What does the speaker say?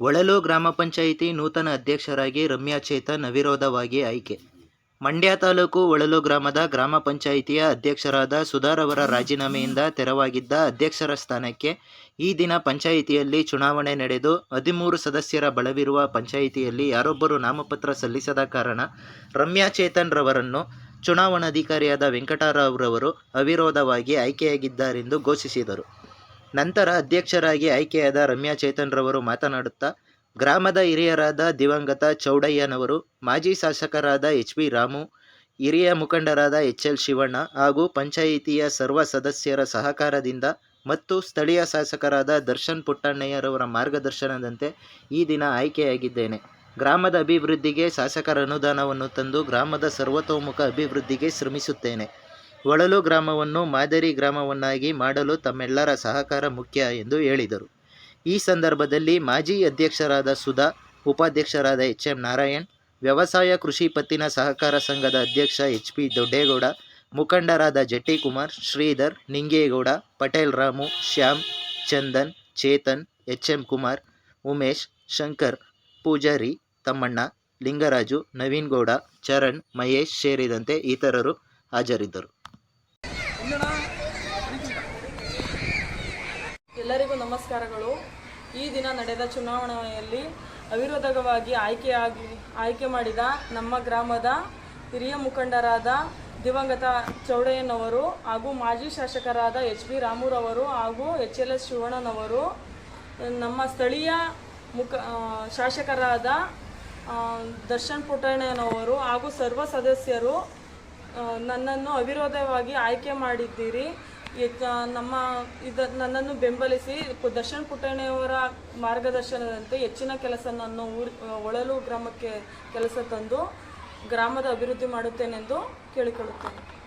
ಹೊಳಲು ಗ್ರಾಮ ಪಂಚಾಯಿತಿ ನೂತನ ಅಧ್ಯಕ್ಷರಾಗಿ ರಮ್ಯಾ ಚೇತನ್ ಅವಿರೋಧವಾಗಿ ಆಯ್ಕೆ. ಮಂಡ್ಯ ತಾಲೂಕು ಹೊಳಲು ಗ್ರಾಮದ ಗ್ರಾಮ ಪಂಚಾಯಿತಿಯ ಅಧ್ಯಕ್ಷರಾದ ಸುಧಾರವರ ರಾಜೀನಾಮೆಯಿಂದ ತೆರವಾಗಿದ್ದ ಅಧ್ಯಕ್ಷರ ಸ್ಥಾನಕ್ಕೆ ಈ ದಿನ ಪಂಚಾಯಿತಿಯಲ್ಲಿ ಚುನಾವಣೆ ನಡೆದು ಹದಿಮೂರು ಸದಸ್ಯರ ಬಲವಿರುವ ಪಂಚಾಯಿತಿಯಲ್ಲಿ ಯಾರೊಬ್ಬರು ನಾಮಪತ್ರ ಸಲ್ಲಿಸದ ಕಾರಣ ರಮ್ಯಾ ಚೇತನ್ ರವರನ್ನು ಚುನಾವಣಾಧಿಕಾರಿಯಾದ ವೆಂಕಟರಾವ್ರವರು ಅವಿರೋಧವಾಗಿ ಆಯ್ಕೆಯಾಗಿದ್ದಾರೆಂದು ಘೋಷಿಸಿದರು. ನಂತರ ಅಧ್ಯಕ್ಷರಾಗಿ ಆಯ್ಕೆಯಾದ ರಮ್ಯಾ ಚೇತನ್ ರವರು ಮಾತನಾಡುತ್ತಾ, ಗ್ರಾಮದ ಹಿರಿಯರಾದ ದಿವಂಗತ ಚೌಡಯ್ಯನವರು, ಮಾಜಿ ಶಾಸಕರಾದ ಎಚ್ ಬಿ ರಾಮು, ಹಿರಿಯ ಮುಖಂಡರಾದ ಎಚ್ ಎಲ್ ಶಿವಣ್ಣ ಹಾಗೂ ಪಂಚಾಯಿತಿಯ ಸರ್ವ ಸದಸ್ಯರ ಸಹಕಾರದಿಂದ ಮತ್ತು ಸ್ಥಳೀಯ ಶಾಸಕರಾದ ದರ್ಶನ್ ಪುಟ್ಟಣ್ಣಯ್ಯರವರ ಮಾರ್ಗದರ್ಶನದಂತೆ ಈ ದಿನ ಆಯ್ಕೆಯಾಗಿದ್ದೇನೆ. ಗ್ರಾಮದ ಅಭಿವೃದ್ಧಿಗೆ ಶಾಸಕರ ಅನುದಾನವನ್ನು ತಂದು ಗ್ರಾಮದ ಸರ್ವತೋಮುಖ ಅಭಿವೃದ್ಧಿಗೆ ಶ್ರಮಿಸುತ್ತೇನೆ. ಹೊಳಲು ಗ್ರಾಮವನ್ನು ಮಾದರಿ ಗ್ರಾಮವನ್ನಾಗಿ ಮಾಡಲು ತಮ್ಮೆಲ್ಲರ ಸಹಕಾರ ಮುಖ್ಯ ಎಂದು ಹೇಳಿದರು. ಈ ಸಂದರ್ಭದಲ್ಲಿ ಮಾಜಿ ಅಧ್ಯಕ್ಷರಾದ ಸುಧಾ, ಉಪಾಧ್ಯಕ್ಷರಾದ ಎಚ್ ಎಂ ನಾರಾಯಣ್, ವ್ಯವಸಾಯ ಕೃಷಿ ಪತ್ತಿನ ಸಹಕಾರ ಸಂಘದ ಅಧ್ಯಕ್ಷ ಎಚ್ ಪಿ ದೊಡ್ಡೇಗೌಡ, ಮುಖಂಡರಾದ ಜಟ್ಟಿ ಕುಮಾರ್ ಶ್ರೀಧರ್ ನಿಂಗೇಗೌಡ, ಪಟೇಲ್ ರಾಮು, ಶ್ಯಾಮ್, ಚಂದನ್, ಚೇತನ್ ಎಚ್ ಎಂ ಕುಮಾರ್, ಉಮೇಶ್, ಶಂಕರ್, ಪೂಜಾರಿ, ತಮ್ಮಣ್ಣ, ಲಿಂಗರಾಜು, ನವೀನ್ ಗೌಡ, ಚರಣ್, ಮಹೇಶ್ ಸೇರಿದಂತೆ ಇತರರು ಹಾಜರಿದ್ದರು. ಎಲ್ಲರಿಗೂ ನಮಸ್ಕಾರಗಳು. ಈ ದಿನ ನಡೆದ ಚುನಾವಣೆಯಲ್ಲಿ ಅವಿರೋಧವಾಗಿ ಆಯ್ಕೆಯಾಗಿ ಆಯ್ಕೆ ಮಾಡಿದ ನಮ್ಮ ಗ್ರಾಮದ ಹಿರಿಯ ಮುಖಂಡರಾದ ದಿವಂಗತ ಚೌಡಯ್ಯನವರು ಹಾಗೂ ಮಾಜಿ ಶಾಸಕರಾದ ಎಚ್ ಬಿ ರಾಮುರವರು ಹಾಗೂ ಎಚ್ ಎಲ್ ಎಸ್ ಶಿವಣ್ಣನವರು, ನಮ್ಮ ಸ್ಥಳೀಯ ಮುಖ ಶಾಸಕರಾದ ದರ್ಶನ್ ಪುಟ್ಟಣ್ಣನವರು ಹಾಗೂ ಸರ್ವ ಸದಸ್ಯರು ನನ್ನನ್ನು ಅವಿರೋಧವಾಗಿ ಆಯ್ಕೆ ಮಾಡಿದ್ದೀರಿ. ನಮ್ಮ ಇದ, ನನ್ನನ್ನು ಬೆಂಬಲಿಸಿ ದರ್ಶನ್ ಪುಟ್ಟಣ್ಣಯವರ ಮಾರ್ಗದರ್ಶನದಂತೆ ಹೆಚ್ಚಿನ ಕೆಲಸ ನಾನು ಒಳಲು ಗ್ರಾಮಕ್ಕೆ ಕೆಲಸ ತಂದು ಗ್ರಾಮದ ಅಭಿವೃದ್ಧಿ ಮಾಡುತ್ತೇನೆಂದು ಕೇಳಿಕೊಳ್ಳುತ್ತೇನೆ.